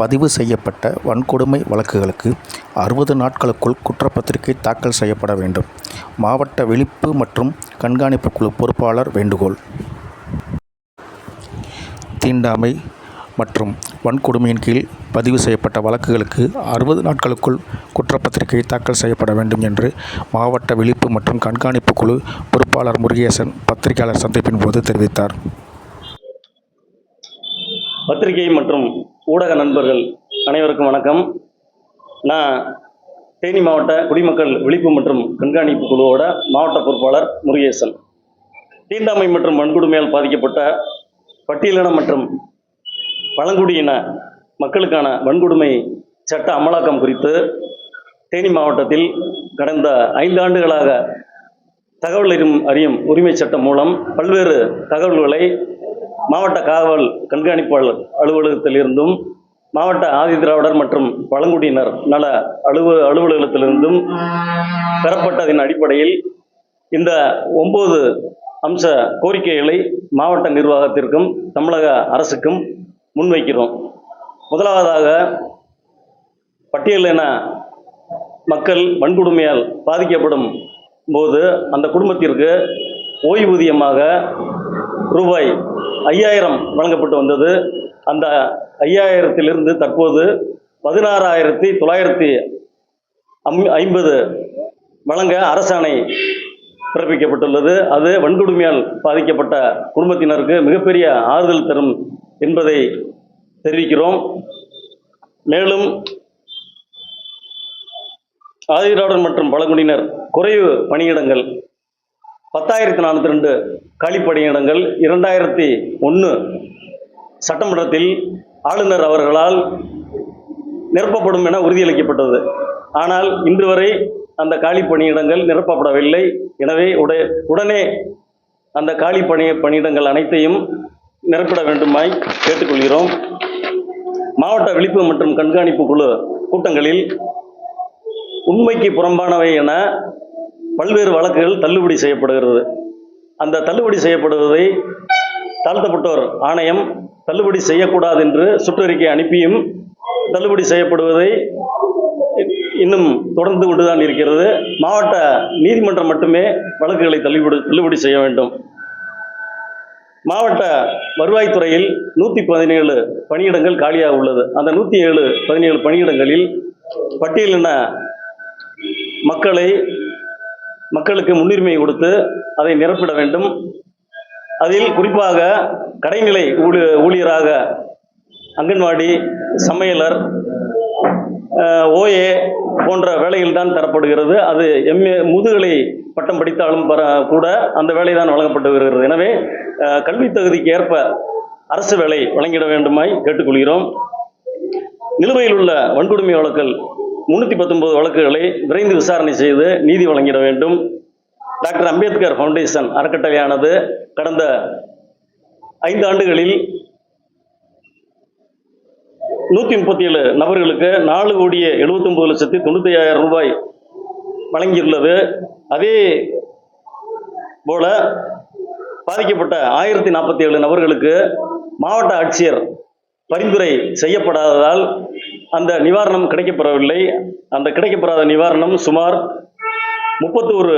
பதிவு செய்யப்பட்ட வன்கொடுமை வழக்குகளுக்கு அறுபது நாட்களுக்குள் குற்றப்பத்திரிகை தாக்கல் செய்யப்பட வேண்டும். மாவட்ட விழிப்பு மற்றும் கண்காணிப்பு குழு பொறுப்பாளர் வேண்டுகோள். தீண்டாமை மற்றும் வன்கொடுமையின் கீழ் பதிவு செய்யப்பட்ட வழக்குகளுக்கு அறுபது நாட்களுக்குள் குற்றப்பத்திரிகை தாக்கல் செய்யப்பட வேண்டும் என்று மாவட்ட விழிப்பு மற்றும் கண்காணிப்பு குழு பொறுப்பாளர் முருகேசன் பத்திரிகையாளர் சந்திப்பின் போது தெரிவித்தார். பத்திரிகை மற்றும் ஊடக நண்பர்கள் அனைவருக்கும் வணக்கம். நான் தேனி மாவட்ட குடிமக்கள் விழிப்பு மற்றும் கண்காணிப்பு குழுவோட மாவட்ட பொறுப்பாளர் முருகேசன். தீண்டாமை மற்றும் வன்கொடுமையால் பாதிக்கப்பட்ட பட்டியலின மற்றும் பழங்குடியின மக்களுக்கான வன்கொடுமை சட்ட அமலாக்கம் குறித்து தேனி மாவட்டத்தில் கடந்த ஐந்து ஆண்டுகளாக தகவல் அறியும் அறியும் உரிமை சட்டம் மூலம் பல்வேறு தகவல்களை மாவட்ட காவல் கண்காணிப்பாளர் அலுவலகத்திலிருந்தும் மாவட்ட ஆதிதிராவிடர் மற்றும் பழங்குடியினர் நல அலுவ அலுவலகத்திலிருந்தும் பெறப்பட்டதின் அடிப்படையில் இந்த ஒன்பது அம்ச கோரிக்கைகளை மாவட்ட நிர்வாகத்திற்கும் தமிழக அரசுக்கும் முன்வைக்கிறோம். முதலாவதாக பட்டியலின மக்கள் வன்கொடுமையால் பாதிக்கப்படும் போது அந்த குடும்பத்திற்கு ஓய்வூதியமாக ரூபாய் ஐயாயிரம் வழங்கப்பட்டு வந்தது. அந்த ஐயாயிரத்திலிருந்து தற்போது பதினாறாயிரத்தி தொள்ளாயிரத்தி அம் ஐம்பது வழங்க அரசாணை பிறப்பிக்கப்பட்டுள்ளது. அது வன்கொடுமையால் பாதிக்கப்பட்ட குடும்பத்தினருக்கு மிகப்பெரிய ஆறுதல் தரும் என்பதை தெரிவிக்கிறோம். மேலும் ஆதிராடன் மற்றும் பழங்குடியினர் குறைவு பணியிடங்கள் பத்தாயிரத்தி நானூற்றி ரெண்டு காலி இரண்டாயிரத்தி ஒன்று சட்டமன்றத்தில் ஆளுநர் அவர்களால் நிரப்பப்படும் என உறுதியளிக்கப்பட்டது. ஆனால் இன்று வரை அந்த காலி பணியிடங்கள் நிரப்பப்படவில்லை. எனவே உட உடனே அந்த காலி பணி பணியிடங்கள் அனைத்தையும் நிரப்பிட வேண்டுமாய் கேட்டுக்கொள்கிறோம். மாவட்ட விழிப்பு மற்றும் கண்காணிப்பு குழு கூட்டங்களில் உண்மைக்கு புறம்பானவை என பல்வேறு வழக்குகள் தள்ளுபடி செய்யப்படுகிறது. அந்த தள்ளுபடி செய்யப்படுவதை தாழ்த்தப்பட்டோர் ஆணையம் தள்ளுபடி செய்யக்கூடாது என்று சுற்றறிக்கை அனுப்பியும் தள்ளுபடி செய்யப்படுவதை இன்னும் தொடர்ந்து கொண்டுதான் இருக்கிறது. மாவட்ட நீதிமன்றம் மட்டுமே வழக்குகளை தள்ளுபடி தள்ளுபடி செய்ய வேண்டும். மாவட்ட வருவாய்த்துறையில் நூற்றி பதினேழு பணியிடங்கள் காலியாக உள்ளது. அந்த நூற்றி ஏழு பதினேழு பணியிடங்களில் பட்டியலின மக்களை மக்களுக்கு முன்னுரிமை கொடுத்து அதை நிரப்பிட வேண்டும். அதில் குறிப்பாக கடைநிலை ஊழி ஊழியராக அங்கன்வாடி சமையலர் ஓஏ போன்ற வேலைகள் தான் தரப்படுகிறது. அது எம்ஏ முதுகலை பட்டம் படித்தாலும் பர கூட அந்த வேலை தான் வழங்கப்பட்டு வருகிறது. எனவே கல்வித் தகுதிக்கு ஏற்ப அரசு வேலை வழங்கிட வேண்டுமாய் கேட்டுக்கொள்கிறோம். நிலுவையில் உள்ள வன்கொடுமை வழக்கல் முன்னூற்றி பத்தொன்பது வழக்குகளை விரைந்து விசாரணை செய்து நீதி வழங்கிட வேண்டும். டாக்டர் அம்பேத்கர் ஃபவுண்டேஷன் அறக்கட்டளையானது கடந்த ஐந்து ஆண்டுகளில் நூற்றி முப்பத்தி ஏழு நபர்களுக்கு நாலு கோடியே எழுபத்தொம்பது லட்சத்தி தொண்ணூற்றி ஐயாயிரம் ரூபாய் வழங்கியுள்ளது. அதே போல பாதிக்கப்பட்ட ஆயிரத்தி நாற்பத்தி ஏழு நபர்களுக்கு மாவட்ட ஆட்சியர் பரிந்துரை செய்யப்படாததால் அந்த நிவாரணம் கிடைக்கப்பெறவில்லை. அந்த கிடைக்கப்பெறாத நிவாரணம் சுமார் முப்பத்தோரு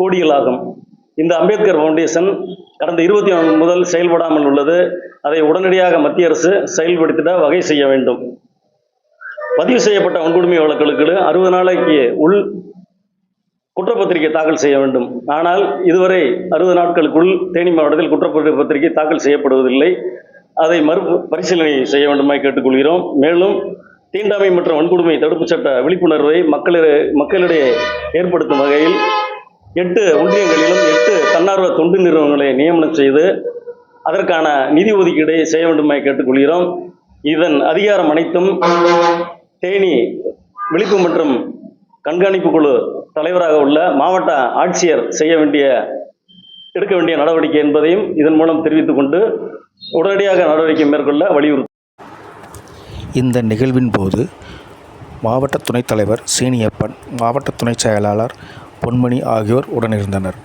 கோடிகளாகும். இந்த அம்பேத்கர் ஃபவுண்டேஷன் கடந்த இருபத்தி ஒன்று முதல் செயல்படாமல் உள்ளது. அதை உடனடியாக மத்திய அரசு செயல்படுத்திட வகை செய்ய வேண்டும். பதிவு செய்யப்பட்ட வன்கொடுமை வழக்குகளுக்கு அறுபது நாளைக்கு உள் குற்றப்பத்திரிகை தாக்கல் செய்ய வேண்டும். ஆனால் இதுவரை அறுபது நாட்களுக்குள் தேனி மாவட்டத்தில் குற்றப்பத்திரிகை தாக்கல் செய்யப்படுவதில்லை. அதை மறு பரிசீலனை செய்ய வேண்டுமாய் கேட்டுக்கொள்கிறோம். மேலும் தீண்டாமை மற்றும் வன்கொடுமை தடுப்புச் சட்ட விழிப்புணர்வை மக்களிடையே மக்களிடையே ஏற்படுத்தும் வகையில் எட்டு ஒன்றியங்களிலும் எட்டு தன்னார்வ தொண்டு நிறுவனங்களை நியமனம் செய்து அதற்கான நிதி ஒதுக்கீடை செய்ய வேண்டுமாய் கேட்டுக்கொள்கிறோம். இதன் அதிகாரம் அனைத்தும் தேனி விழிப்பு மற்றும் கண்காணிப்பு குழு தலைவராக உள்ள மாவட்ட ஆட்சியர் செய்ய வேண்டிய எடுக்க வேண்டிய நடவடிக்கை என்பதையும் இதன் மூலம் தெரிவித்துக் கொண்டு உடனடியாக நடவடிக்கை மேற்கொள்ள வலியுறுத்தும் இந்த நிகழ்வின் போது மாவட்ட துணைத் தலைவர் சீனியப்பன் மாவட்ட துணைச் செயலாளர் பொன்மணி ஆகியோர் உடனிருந்தனர்.